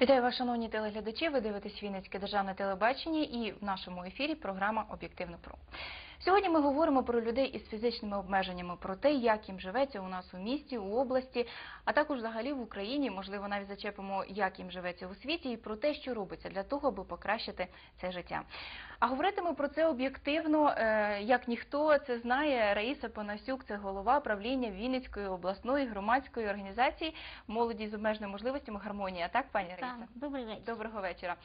Вітаю вас, шановні телеглядачі. Ви дивитесь Вінницьке державне телебачення і в нашому ефірі програма Об'єктивно про. Сьогодні ми говоримо про людей із фізичними обмеженнями, про те, як їм живеться у нас у місті, у області, а також взагалі в Україні. Можливо, навіть зачепимо, як їм живеться у світі, і про те, що робиться для того, аби покращити це життя. А говоритиме про це об'єктивно, е, як ніхто це знає. Раїса Панасюк, це голова правління Вінницької обласної громадської організації молоді з обмеженими можливостями гармонія. Так, пані Раїса? Так, добрий вечір. Доброго вечора.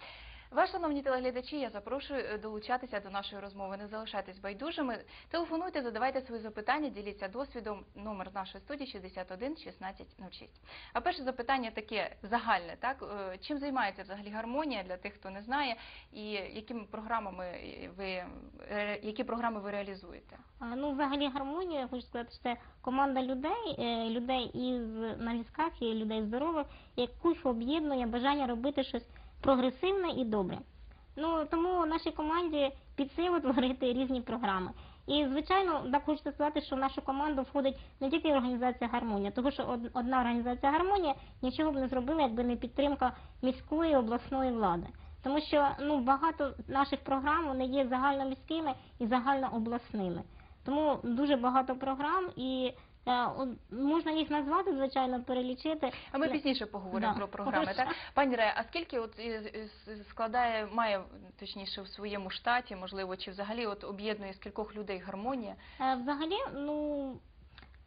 Вас, шановні телеглядачі, я запрошую е, долучатися до нашої розмови. Не залишайтесь байдужими. Телефонуйте, задавайте свої запитання, діліться досвідом. Номер нашої студії 61 16 06. А перше запитання таке загальне, так Е, чим займається взагалі гармонія для тих, хто не знає, і якими програмами ви е, які програми ви реалізуєте? Ну, взагалі гармонія, я хочу сказати, що це команда людей, людей із на візках і людей здорових, яких об'єднує бажання робити щось прогресивне і добре. Ну тому нашій команді під силу творити різні програми. І звичайно, так хочеться сказати, що в нашу команду входить не тільки організація гармонія, тому що од- одна організація гармонія нічого б не зробила, якби не підтримка міської обласної влади. Тому що ну багато наших програм вони є загальноміськими і загальнообласними. Тому дуже багато програм і можна їх назвати, звичайно, перелічити. А ми пізніше поговоримо Да. про програми. Так, пані Рея, а скільки от із- із- складає, має точніше в своєму штаті, можливо, чи взагалі от об'єднує з кількох людей гармонія? Е, Взагалі, ну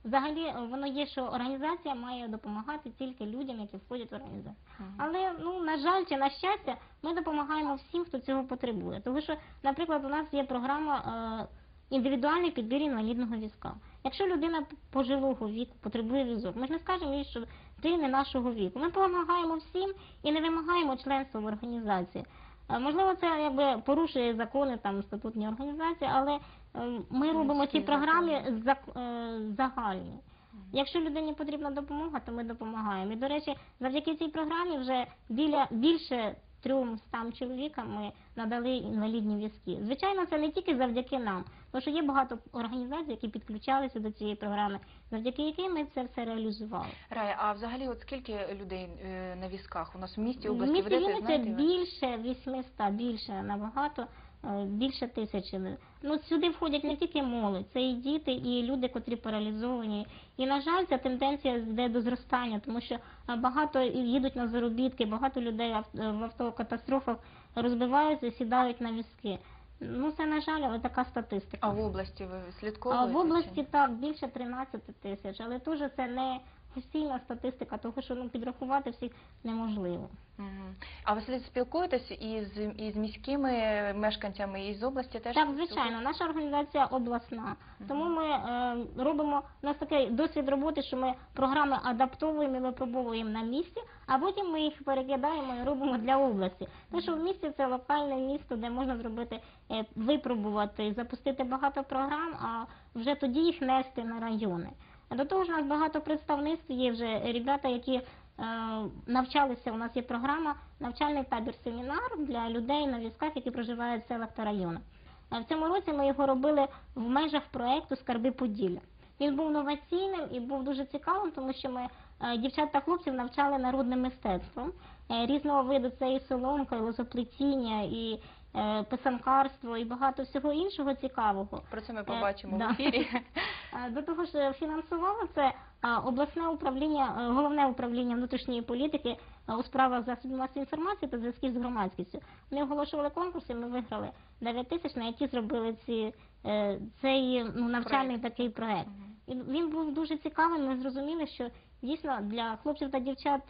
взагалі е, воно є, що організація має допомагати тільки людям, які входять в організацію. Але ну на жаль чи на щастя, ми допомагаємо всім, хто цього потребує. Тому що, наприклад, у нас є програма е, індивідуальний підбір інвалідного візка. Якщо людина пожилого віку потребує візок, ми ж не скажемо їй, що ти не нашого віку. Ми допомагаємо всім і не вимагаємо членства в організації. Можливо, це якби порушує закони там статутні організації, але е, ми робимо ці програми е, загальні. Якщо людині потрібна допомога, то ми допомагаємо. І, до речі, завдяки цій програмі вже біля більше 300 чоловікам ми надали інвалідні візки. Звичайно, це не тільки завдяки нам, тому що є багато організацій, які підключалися до цієї програми, завдяки яким ми це все реалізували. Рая, а взагалі, от скільки людей е, на візках у нас в місті В області місті ведете, Вінниця більше 800, більше набагато, більше тисячі. Ну сюди входять не тільки молодь, це і діти, і люди, котрі паралізовані. І на жаль, ця тенденція йде до зростання, тому що е, багато їдуть на заробітки, багато людей е, в автокатастрофах розбиваються, сідають на візки. Ну це на жаль, але така статистика. А в області ви А в області так більше 13 тисяч, але теж це не офіційна статистика, тому що ну підрахувати всіх неможливо. А ви слід спілкуєтесь із, із міськими мешканцями із області теж? Так, звичайно, наша організація обласна. Тому ми е, робимо у нас такий досвід роботи, що ми програми адаптовуємо і випробовуємо на місці, а потім ми їх перекидаємо і робимо для області. Тому що в місті це локальне місто, де можна зробити е, випробувати, запустити багато програм, а вже тоді їх нести на райони. До того ж, у нас багато представництв є вже ребята, які е, навчалися. У нас є програма навчальний табір семінар для людей на візках, які проживають в селах та районах. Е, В цьому році ми його робили в межах проекту Скарби Поділля. Він був новаційним і був дуже цікавим, тому що ми е, дівчат та хлопців навчали народним мистецтвом різного виду. Це і соломка, і лозоплетіння, і писанкарство, і багато всього іншого цікавого. Про це ми побачимо да. в ефірі. Е, До того ж, фінансувало це е, обласне управління, е, головне управління внутрішньої політики у справах засобів масової інформації та зв'язків з громадськістю. Вони оголошували конкурси, ми виграли 9 тисяч, на які зробили ці, цей ну, навчальний Проект. такий проект. І він був дуже цікавим. Ми зрозуміли, що дійсно для хлопців та дівчат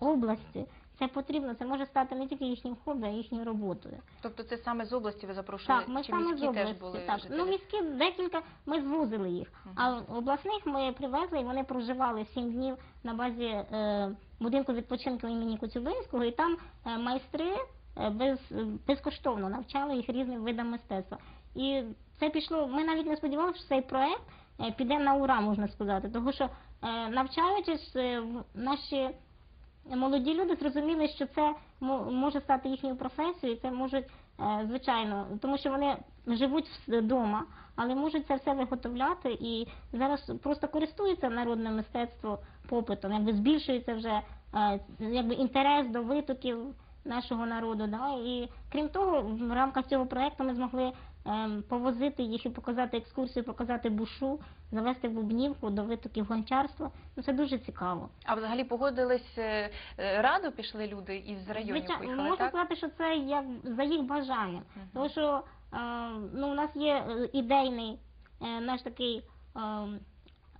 області це потрібно. Це може стати не тільки їхнім хобі, а їхньою роботою. Тобто це саме з області ви запрошували? Так, ми чи саме з міські області. теж були так. жителі? Ну, міські декілька ми звузили їх. А обласних ми привезли, і вони проживали сім днів на базі е, будинку відпочинку імені Коцюбинського, і там е, майстри е, без, безкоштовно навчали їх різним видам мистецтва. І це пішло. Ми навіть не сподівалися, що цей проект е, піде на ура, можна сказати, тому що е, навчаючись, е, в- наші молоді люди зрозуміли, що це мо- може стати їхньою професією, це можуть, е, звичайно, тому що вони живуть вдома, але можуть це все виготовляти і зараз просто користуються народне мистецтво попитом, якби збільшується вже е, якби інтерес до витоків нашого народу. Да? І крім того, в рамках цього проекту ми змогли повозити їх і показати екскурсію, показати бушу, завести бубнівку до витоків гончарства. Ну це дуже цікаво. А взагалі погодились е, е, радо пішли люди із районів Звичайно, поїхали, можна так? сказати, що це як за їх бажанням. Мгм. Тому що е, ну, у нас є е, ідейний е, наш такий, е,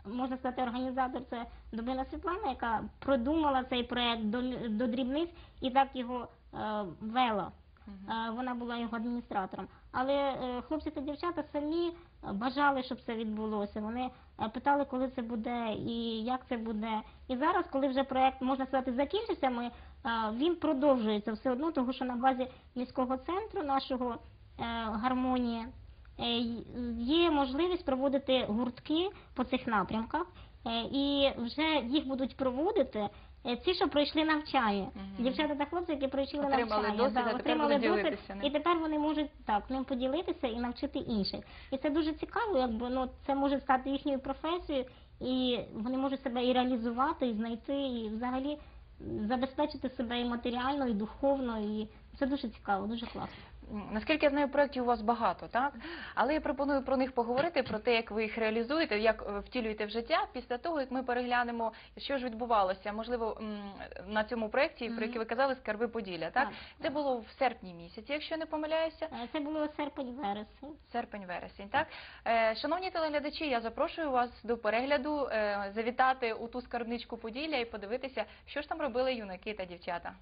можна сказати, організатор це Добина Світлана, яка продумала цей проект до, до дрібниць і так його е, вела. Е, Вона була його адміністратором. Але е, хлопці та дівчата самі бажали, щоб це відбулося. Вони е, питали, коли це буде і як це буде. І зараз, коли вже проект можна сказати закінчився, ми він продовжується все одно, тому що на базі міського центру нашого гармонія є можливість проводити гуртки по цих напрямках, і вже їх будуть проводити. Е, Ті, що пройшли навчання, Мгм. дівчата та хлопці, які пройшли Отримали навчання, досвід, да, отримали досвід, і тепер вони можуть так ним поділитися і навчити інших. І це дуже цікаво, якби ну це може стати їхньою професією, і вони можуть себе і реалізувати, і знайти, і взагалі забезпечити себе і матеріально, і духовно, і це дуже цікаво, дуже класно. Наскільки я знаю, проєктів у вас багато, так? Але я пропоную про них поговорити, про те, як ви їх реалізуєте, як е, втілюєте в життя, після того, як ми переглянемо, що ж відбувалося, можливо, на цьому проєкті, про який ви казали, «Скарби Поділля», так? Це було в серпні місяці, якщо не помиляюся. Е, Це було серпень-вересень. Серпень-вересень, так? Е, Шановні телеглядачі, я запрошую вас до перегляду, завітати у ту скарбничку Поділля і подивитися, що ж там робили юнаки та дівчата.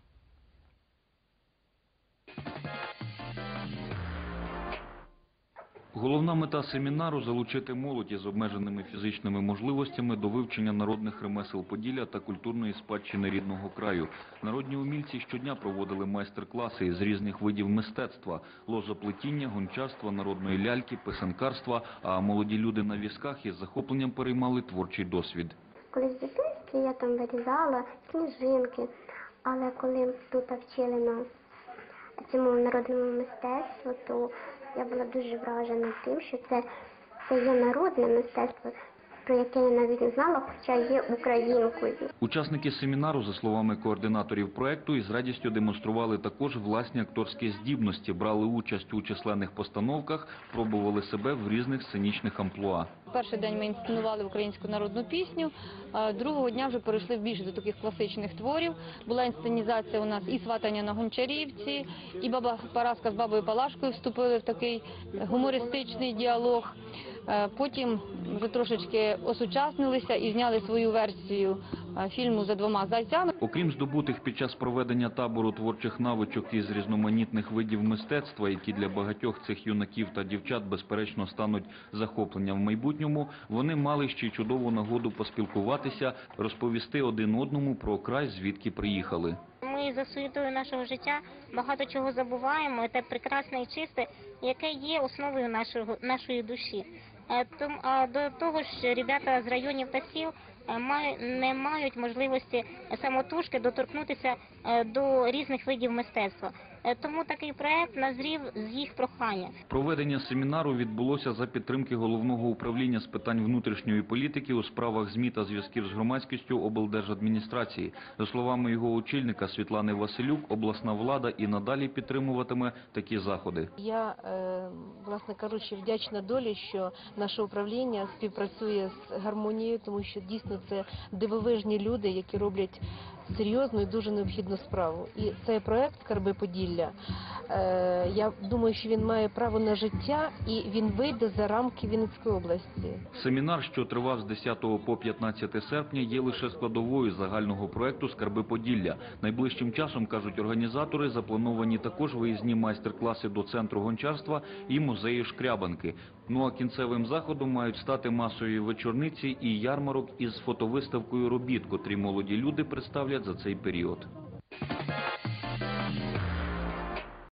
Головна мета семінару залучити молодь із обмеженими фізичними можливостями до вивчення народних ремесел Поділля та культурної спадщини рідного краю. Народні умільці щодня проводили майстер-класи із різних видів мистецтва: лозоплетіння, гончарства, народної ляльки, писанкарства. А молоді люди на візках із захопленням переймали творчий досвід. Колись в дитинстві я там вирізала сніжинки, але коли тут вчили на цьому народному мистецтву, то я була дуже вражена тим, що це, це є народне мистецтво, про яке я навіть не знала, хоча є українкою. Учасники семінару, за словами координаторів проекту, із радістю демонстрували також власні акторські здібності, брали участь у численних постановках, пробували себе в різних сценічних амплуа. Перший день ми інсценували українську народну пісню, другого дня вже перейшли більше до таких класичних творів. Була інсценізація у нас і сватання на Гончарівці, і баба Параска з бабою Палашкою вступили в такий гумористичний діалог. Е, Потім вже трошечки осучаснилися і зняли свою версію фільму за двома зайцями. Окрім здобутих під час проведення табору творчих навичок із різноманітних видів мистецтва, які для багатьох цих юнаків та дівчат безперечно стануть захопленням в майбутньому, вони мали ще й чудову нагоду поспілкуватися, розповісти один одному про край, звідки приїхали. Ми за суєтою нашого життя багато чого забуваємо, і те прекрасне і чисте, яке є основою нашого, нашої душі. Е, том- до того ж, ребята з районів та сіл е, не мають можливості самотужки доторкнутися е, до різних видів мистецтва. Е, Тому такий проект назрів з їх прохання. Проведення семінару відбулося за підтримки головного управління з питань внутрішньої політики у справах ЗМІ та зв'язків з громадськістю облдержадміністрації. За словами його очільника Світлани Василюк, обласна влада і надалі підтримуватиме такі заходи. Я, е, власне кажучи, вдячна долі, що наше управління співпрацює з гармонією, тому що дійсно це дивовижні люди, які роблять серйозну і дуже необхідну справу. І цей проект Скарби Поділля. Е, Я думаю, що він має право на життя і він вийде за рамки Вінницької області. Семінар, що тривав з 10 по 15 серпня, є лише складовою загального проекту «Скарби Поділля». Найближчим часом, кажуть організатори, заплановані також виїзні майстер-класи до центру гончарства і музею Шкрябанки. Ну а кінцевим заходом мають стати масові вечорниці і ярмарок із фотовиставкою робіт, котрі молоді люди представлять за цей період.